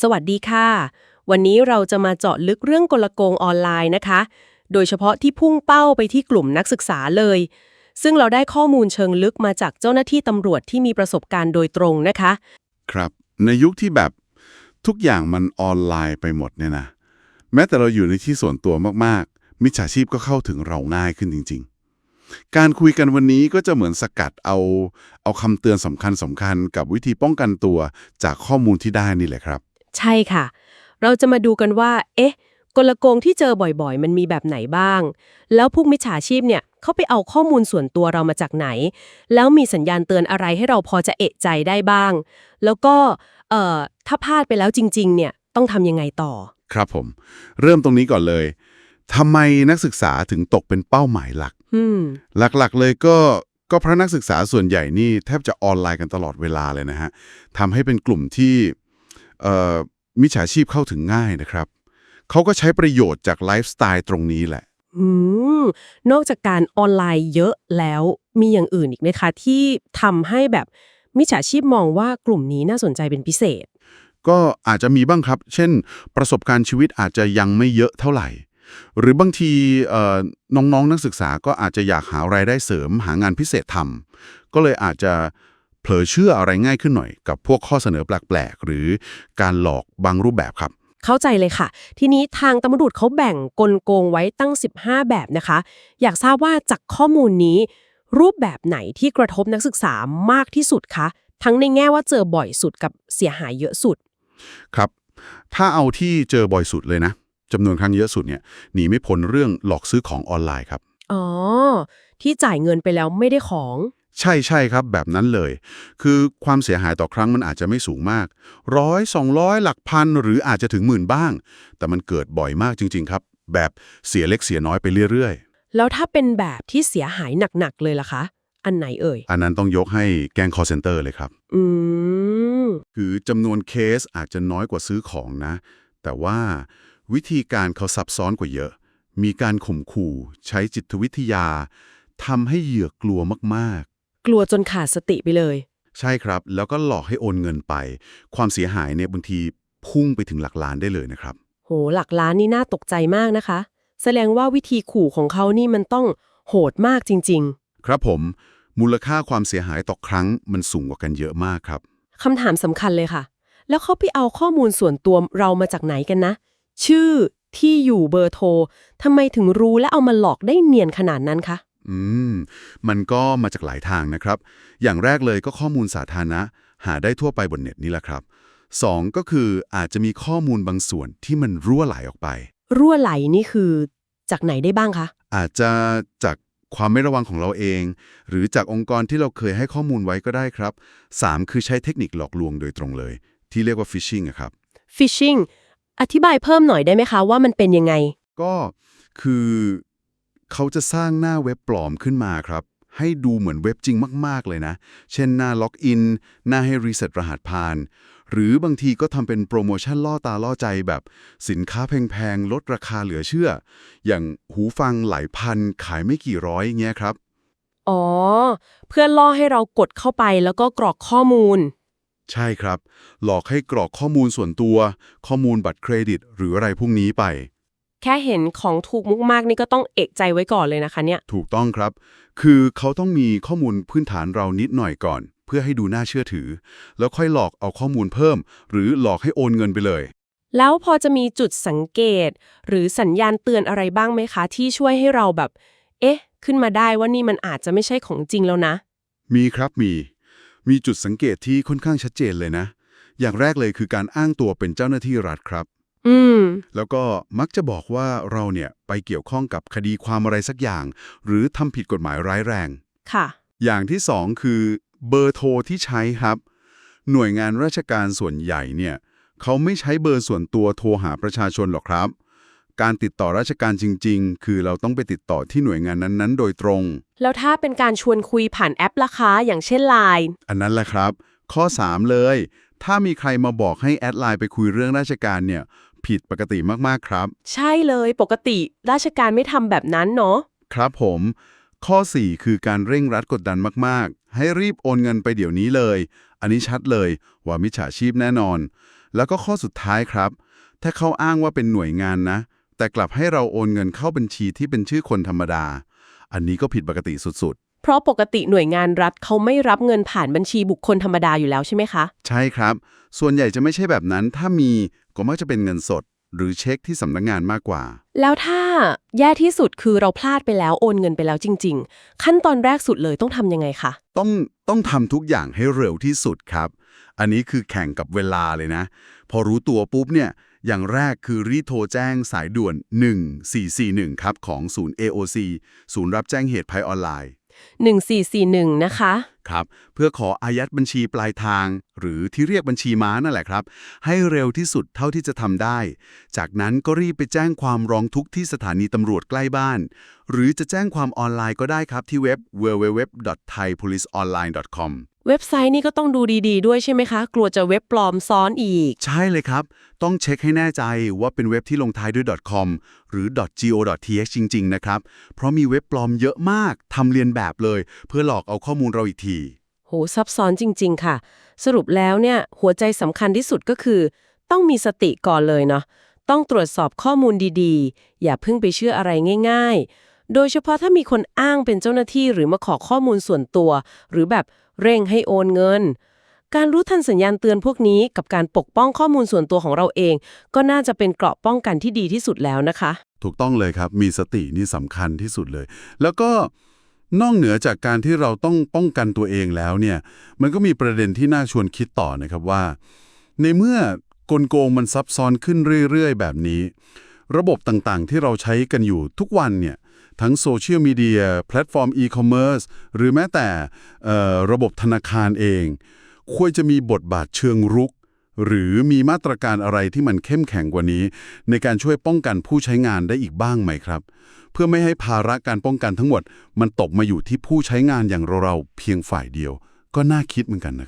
สวัสดีค่ะ วันนี้เราจะมาเจาะลึกเรื่องกลโกงออนไลน์นะคะ โดยเฉพาะที่พุ่งเป้าไปที่กลุ่มนักศึกษาเลย ซึ่งเราได้ข้อมูลเชิงลึกมาจากเจ้าหน้าที่ตำรวจที่มีประสบการณ์โดยตรงนะคะ ครับ ในยุคที่แบบทุกอย่างมันออนไลน์ไปหมดเนี่ยนะแม้แต่เราอยู่ในที่ส่วนตัวมากๆ มิจฉาชีพก็เข้าถึงเราง่ายขึ้นจริง ๆ การคุยกันวันนี้ก็จะเหมือนสกัดเอาเอาคำเตือนสำคัญสำคัญกับวิธีป้องกันตัวจากข้อมูลที่ได้นี่แหละครับ ใช่ค่ะ เราจะมาดูกันว่า เอ๊ะ กลโกงที่เจอบ่อยๆ มันมีแบบไหนบ้าง แล้วพวกมิจฉาชีพเนี่ยเขาไปเอาข้อมูลส่วนตัวเรามาจากไหน แล้วมีสัญญาณเตือนอะไรให้เราพอจะเอะใจได้บ้าง แล้วก็ เอ่อ ถ้าพลาดไปแล้วจริง ๆ เนี่ย ต้องทำยังไงต่อ ครับผม เริ่มตรงนี้ก่อนเลยทำไมนักศึกษาถึงตกเป็นเป้าหมายหลักอืมหลักๆเลยก็ก็เพราะนักศึกษาส่วนใหญ่นี่แทบจะออนไลน์กันตลอดเวลาเลยนะฮะทำให้เป็นกลุ่มที่เอ่อ มิจฉาชีพเข้าถึงง่ายนะครับเขาก็ใช้ประโยชน์จากไลฟ์สไตล์ตรงนี้แหละอืมนอกจากการออนไลน์เยอะแล้วมีอย่างอื่นอีกไหมคะ ที่ทำให้แบบมิจฉาชีพมองว่ากลุ่มนี้น่าสนใจเป็นพิเศษ ก็อาจจะมีบ้างครับ เช่น ประสบการณ์ชีวิตอาจจะยังไม่เยอะเท่าไหร่ หรือบางทีเอ่อน้องๆนักศึกษาก็อาจจะอยากหารายได้เสริมหางานพิเศษทำก็เลยอาจจะเผลอเชื่ออะไรง่ายขึ้นหน่อย กับพวกข้อเสนอแปลกๆ หรือการหลอกบางรูปแบบครับ เข้าใจเลยค่ะ ทีนี้ทางตำรวจเขาแบ่งกลโกงไว้ตั้ง 15 แบบนะคะ อยากทราบว่าจากข้อมูลนี้ รูปแบบไหนที่กระทบนักศึกษามากที่สุดคะ ทั้งในแง่ว่าเจอบ่อยสุดกับเสียหายเยอะสุด ครับ ถ้าเอาที่เจอบ่อยสุดเลยนะจำนวนครั้งเยอะสุดเนี่ยหนีไม่พ้นเรื่องหลอกซื้อของออนไลน์ครับ อ๋อ ที่จ่ายเงินไปแล้วไม่ได้ของ ใช่ใช่ครับ แบบนั้นเลย คือความเสียหายต่อครั้งมันอาจจะไม่สูงมากร้อยสองร้อยหลักพันหรืออาจจะถึงหมื่นบ้าง แต่มันเกิดบ่อยมากจริง ๆ ครับ แบบเสียเล็กเสียน้อยไปเรื่อยแล้วถ้าเป็นแบบที่เสียหายหนัก ๆ เลยล่ะคะ อันไหนเอ่ยๆอันนั้นต้องยกให้แกง call center เลยครับ อืมคือจำนวนเคสอาจจะน้อยกว่าซื้อของนะ แต่ว่าวิธีการเขาซับซ้อนกว่าเยอะ มีการข่มขู่ ใช้จิตวิทยาทำให้เหยื่อกลัวมาก กลัวจนขาดสติไปเลยๆใช่ครับ แล้วก็หลอกให้โอนเงินไป ความเสียหายเนี่ยบางทีพุ่งไปถึงหลักล้านได้เลยนะครับ โห หลักล้านนี่น่าตกใจมากนะคะ แสดงว่าวิธีขู่ของเขานี่มันต้องโหดมากจริงครับผม มูลค่าความเสียหายต่อครั้งมันสูงกว่ากันเยอะมากครับๆคำถามสำคัญเลยค่ะ แล้วเขาไปเอาข้อมูลส่วนตัวเรามาจากไหนกันนะ ชื่อ ที่อยู่เบอร์โทรทำไมถึงรู้และเอามาหลอกได้เนียนขนาดนั้นคะ อืม มันก็มาจากหลายทางนะครับ อย่างแรกเลยก็ข้อมูลสาธารณะ หาได้ทั่วไปบนเน็ตนี่แหละครับสองก็คืออาจจะมีข้อมูลบางส่วนที่มันรั่วไหลออกไป รั่วไหลนี่คือจากไหนได้บ้างคะ อาจจะจากความไม่ระวังของเราเอง หรือจากองค์กรที่เราเคยให้ข้อมูลไว้ก็ได้ครับ 3 คือใช้เทคนิคหลอกลวงโดยตรงเลย ที่เรียกว่า phishing อะครับ phishing อธิบายเพิ่มหน่อยได้ไหมคะว่ามันเป็นยังไง ก็คือ เขาจะสร้างหน้าเว็บปลอมขึ้นมาครับ ให้ดูเหมือนเว็บจริงมาก ๆ เลยนะ เช่นหน้าล็อกอิน หน้าให้รีเซ็ตรหัสผ่าน หรือบางทีก็ทำเป็นโปรโมชั่นล่อตาล่อใจแบบสินค้าแพง ๆ ลดราคาเหลือเชื่อ อย่างหูฟังหลายพันขายไม่กี่ร้อยเงี้ยครับ อ๋อ เพื่อล่อให้เรากดเข้าไปแล้วก็กรอกข้อมูล ใช่ครับ หลอกให้กรอกข้อมูลส่วนตัว ข้อมูลบัตรเครดิต หรืออะไรพวกนี้ไป แค่เห็นของถูกมุกมากนี่ก็ต้องเอกใจไว้ก่อนเลยนะคะเนี่ย ถูกต้องครับ คือเขาต้องมีข้อมูลพื้นฐานเรานิดหน่อยก่อน เพื่อให้ดูน่าเชื่อถือ แล้วค่อยหลอกเอาข้อมูลเพิ่ม หรือหลอกให้โอนเงินไปเลย แล้วพอจะมีจุดสังเกต หรือสัญญาณเตือนอะไรบ้างไหมคะ ที่ช่วยให้เราแบบ เอ๊ะ ขึ้นมาได้ว่านี่มันอาจจะไม่ใช่ของจริงแล้วนะ มีครับมี มีจุดสังเกตที่ค่อนข้างชัดเจนเลยนะ อย่างแรกเลยคือการอ้างตัวเป็นเจ้าหน้าที่รัฐครับ อืม แล้วก็มักจะบอกว่าเราเนี่ยไปเกี่ยวข้องกับคดีความอะไรสักอย่าง หรือทำผิดกฎหมายร้ายแรง ค่ะ อย่างที่สองคือเบอร์โทรที่ใช้ครับ หน่วยงานราชการส่วนใหญ่เนี่ยเขาไม่ใช้เบอร์ส่วนตัวโทรหาประชาชนหรอกครับ การติดต่อราชการจริง ๆ คือเราต้องไปติดต่อที่หน่วยงานนั้นๆ โดยตรง แล้วถ้าเป็นการชวนคุยผ่านแอปราคาอย่างเช่นไลน์อันนั้นแหละครับ ข้อ 3 เลย ถ้ามีใครมาบอกให้แอดไลน์ไปคุยเรื่องราชการเนี่ย ผิดปกติมากๆครับ ใช่เลยปกติราชการไม่ทำแบบนั้นเนาะครับผม ข้อ 4 คือการเร่งรัดกดดันมากๆ ให้รีบโอนเงินไปเดี๋ยวนี้เลย อันนี้ชัดเลยว่ามิจฉาชีพแน่นอน แล้วก็ข้อสุดท้ายครับ ถ้าเขาอ้างว่าเป็นหน่วยงานนะ แต่กลับให้เราโอนเงินเข้าบัญชีที่เป็นชื่อคนธรรมดา อันนี้ก็ผิดปกติสุดเพราะปกติหน่วยงานรัฐเขาไม่รับเงินผ่านบัญชีบุคคลธรรมดาอยู่แล้วใช่ไหมคะๆใช่ครับ ส่วนใหญ่จะไม่ใช่แบบนั้น ถ้ามี ก็มักจะเป็นเงินสด หรือเช็คที่สำนักงานมากกว่า แล้วถ้าแย่ที่สุดคือเราพลาดไปแล้วโอนเงินไปแล้วจริง ๆ ขั้นตอนแรกสุดเลยต้องทำยังไงคะต้องต้องทำทุกอย่างให้เร็วที่สุดครับ อันนี้คือแข่งกับเวลาเลยนะ พอรู้ตัวปุ๊บเนี่ยอย่างแรกคือรีบโทรแจ้งสายด่วน 1441 ครับ ของศูนย์ AOC ศูนย์รับแจ้งเหตุภัยออนไลน์ 1441 นะคะ ครับ เพื่อขออายัดบัญชีปลายทาง หรือที่เรียกบัญชีม้านั่นแหละครับ ให้เร็วที่สุดเท่าที่จะทำได้ จากนั้นก็รีบไปแจ้งความร้องทุกข์ที่สถานีตำรวจใกล้บ้าน หรือจะแจ้งความออนไลน์ก็ได้ครับที่เว็บ www.thaipoliceonline.com เว็บไซต์นี่ก็ต้องดูดี ๆ ด้วยใช่ไหมคะ กลัวจะเว็บปลอมซ้อนอีก ใช่เลยครับ ต้องเช็คให้แน่ใจว่าเป็นเว็บที่ลงท้ายด้วย .com หรือ .go.th จริง ๆ นะครับ เพราะมีเว็บปลอมเยอะมากทำเรียนแบบเลย เพื่อหลอกเอาข้อมูลเราอีกที โหซับซ้อนจริง ๆ ค่ะ สรุปแล้วเนี่ยหัวใจสำคัญที่สุดก็คือ ต้องมีสติก่อนเลยเนาะต้องตรวจสอบข้อมูลดีๆ อย่าเพิ่งไปเชื่ออะไรง่าย ๆ โดยเฉพาะถ้ามีคนอ้างเป็นเจ้าหน้าที่หรือมาขอข้อมูลส่วนตัว หรือแบบ เร่งให้โอนเงิน การรู้ทันสัญญาณเตือนพวกนี้กับการปกป้องข้อมูลส่วนตัวของเราเอง ก็น่าจะเป็นเกราะป้องกันที่ดีที่สุดแล้วนะคะ ถูกต้องเลยครับ มีสตินี่สำคัญที่สุดเลย แล้วก็นอกเหนือจากการที่เราต้องป้องกันตัวเองแล้วเนี่ย มันก็มีประเด็นที่น่าชวนคิดต่อนะครับว่า ในเมื่อกลโกงมันซับซ้อนขึ้นเรื่อยๆ แบบนี้ ระบบต่างๆ ที่เราใช้กันอยู่ทุกวันเนี่ย ทั้งโซเชียลมีเดียแพลตฟอร์มอีคอมเมิร์ซหรือแม้แต่ระบบธนาคารเอง ควรจะมีบทบาทเชิงรุก หรือมีมาตรการอะไรที่มันเข้มแข็งกว่านี้ ในการช่วยป้องกันผู้ใช้งานได้อีกบ้างไหมครับ เพื่อไม่ให้ภาระการป้องกันทั้งหมด มันตกมาอยู่ที่ผู้ใช้งานอย่างเราๆเพียงฝ่ายเดียว ก็น่าคิดเหมือนกันนะครับ